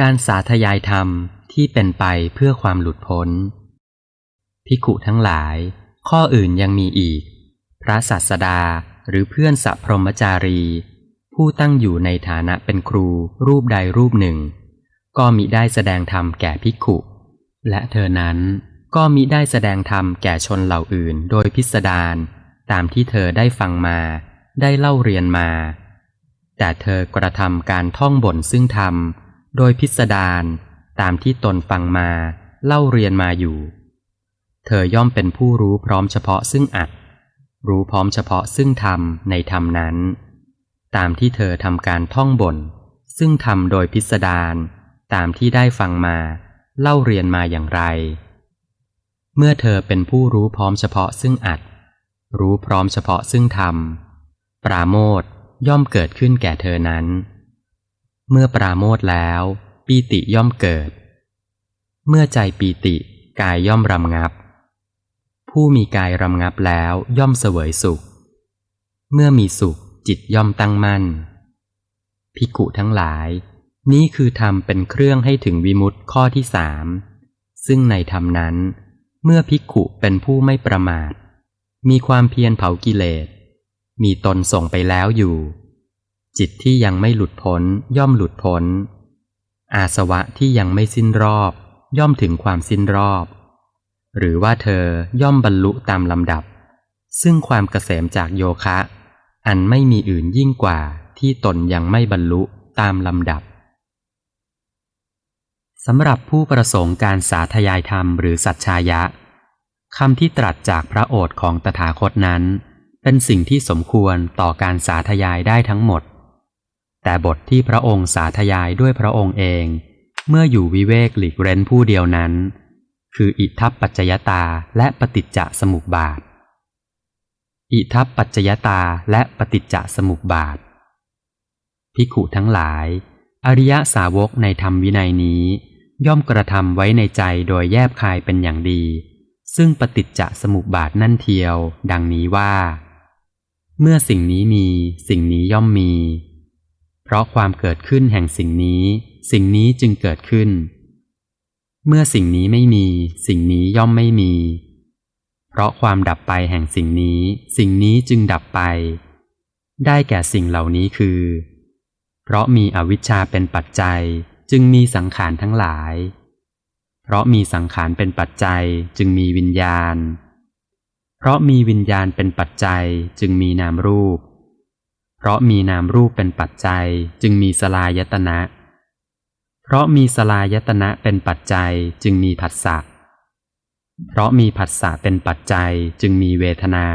การสาธยายธรรมที่เป็นไปเพื่อความหลุดพ้น พิขุทั้งหลาย ข้ออื่นยังมีอีก พระศาสดาหรือเพื่อนสัพพรมจารี ผู้ตั้งอยู่ในฐานะเป็นครูรูปใดรูปหนึ่ง ก็มิได้แสดงธรรมแก่พิขุ และเธอนั้นก็มิได้แสดงธรรมแก่ชนเหล่าอื่นโดยพิสดารตามที่เธอได้ฟังมา ได้เล่าเรียนมา แต่เธอกระทำการท่องบ่นซึ่งธรรม โดยพิสดารตามที่ตนฟังมาเล่าเรียนมาอยู่ เธอย่อมเป็นผู้รู้พร้อมเฉพาะซึ่งอัด รู้พร้อมเฉพาะซึ่งธรรมในธรรมนั้น ตามที่เธอทำการท่องบนซึ่งทำโดยพิสดารตามที่ได้ฟังมาเล่าเรียนมาอย่างไร เมื่อเธอเป็นผู้รู้พร้อมเฉพาะซึ่งอัด รู้พร้อมเฉพาะซึ่งธรรม ปราโมทย่อมเกิดขึ้นแก่เธอนั้น เมื่อปราโมทแล้ว ปีติย่อมเกิด เมื่อใจปีติกายย่อมรำงับ ผู้มีกายรำงับแล้วย่อมเสวยสุข เมื่อมีสุขจิตย่อมตั้งมั่น พิกุทั้งหลาย นี้คือธรรมเป็นเครื่องให้ถึงวิมุตติข้อที่สามซึ่งในธรรมนั้น เมื่อพิกุเป็นผู้ไม่ประมาท มีความเพียรเผากิเลส มีตนส่งไปแล้วอยู่ จิตที่ยังไม่หลุดพ้นย่อมหลุดพ้น อาสวะที่ยังไม่สิ้นรอบ ย่อมถึงความสิ้นรอบ หรือว่าเธอย่อมบรรลุตามลำดับ ซึ่งความเกษมจากโยคะ อันไม่มีอื่นยิ่งกว่าที่ตนยังไม่บรรลุตามลำดับสำหรับผู้ประสงค์การสาธยายธรรมหรือสัจชายะคำที่ตรัสจากพระโอษฐ์ของตถาคตนั้น เป็นสิ่งที่สมควรต่อการสาธยายได้ทั้งหมด แต่บทที่พระองค์สาธยายด้วยพระองค์เอง เมื่ออยู่วิเวกหลีกเร้นผู้เดียวนั้น คืออิทัปปัจจยตาและปฏิจจสมุปบาท อิทัปปัจจยตาและปฏิจจสมุปบาทพิขุทั้งหลาย อริยสาวกในธรรมวินัยนี้ ย่อมกระทำไว้ในใจโดยแยบคายเป็นอย่างดี ซึ่งปฏิจจสมุปบาทนั่นเทียว ดังนี้ว่า เมื่อสิ่งนี้มีสิ่งนี้ย่อมมี เพราะความเกิดขึ้นแห่งสิ่งนี้ สิ่งนี้จึงเกิดขึ้น เมื่อสิ่งนี้ไม่มี สิ่งนี้ย่อมไม่มี เพราะความดับไปแห่งสิ่งนี้ สิ่งนี้จึงดับไป ได้แก่สิ่งเหล่านี้คือ เพราะมีอวิชชาเป็นปัจจัยจึงมีสังขารทั้งหลาย เพราะมีสังขารเป็นปัจจัยจึงมีวิญญาณ เพราะมีวิญญาณเป็นปัจจัยจึงมีนามรูป เพราะมีนามรูปเป็นปัจจัยจึงมีสลายตนะ เพราะมีสลายตนะเป็นปัจจัยจึงมีผัสสะ เพราะมีผัสสะเป็นปัจจัยจึงมีเวทนา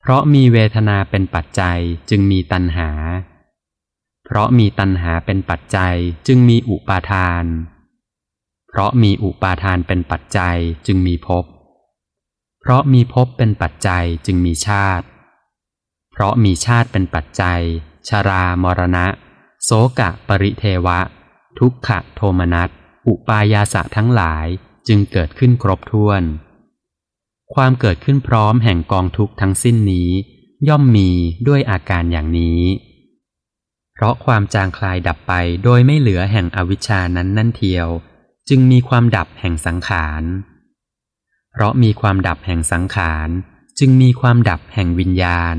เพราะมีเวทนาเป็นปัจจัยจึงมีตัณหา เพราะมีตัณหาเป็นปัจจัยจึงมีอุปาทาน เพราะมีอุปาทานเป็นปัจจัยจึงมีภพ เพราะมีภพเป็นปัจจัยจึงมีชาติ เพราะมีชาติเป็นปัจจัย ชรามรณะ โสกะปริเทวะ ทุกขะโทมนัส อุปายาสะทั้งหลายจึงเกิดขึ้นครบถ้วน ความเกิดขึ้นพร้อมแห่งกองทุกข์ทั้งสิ้นนี้ ย่อมมีด้วยอาการอย่างนี้ เพราะความจางคลายดับไปโดยไม่เหลือแห่งอวิชชานั้นนั่นเทียว จึงมีความดับแห่งสังขารเพราะมีความดับแห่งสังขาร จึงมีความดับแห่งวิญญาณ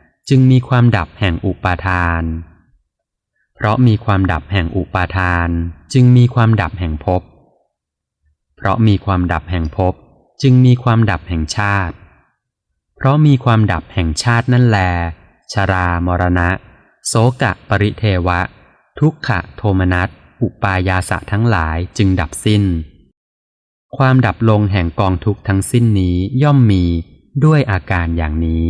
จึงมีความดับแห่งอุปาทาน เพราะมีความดับแห่งอุปาทาน จึงมีความดับแห่งภพ เพราะมีความดับแห่งภพจึงมีความดับแห่งชาติ เพราะมีความดับแห่งชาตินั่นแล ชรามรณะ โสกะปริเทวะ ทุกขะโทมนัส อุปายาสะทั้งหลายจึงดับสิ้น ความดับลงแห่งกองทุกทั้งสิ้นนี้ย่อมมีด้วยอาการอย่างนี้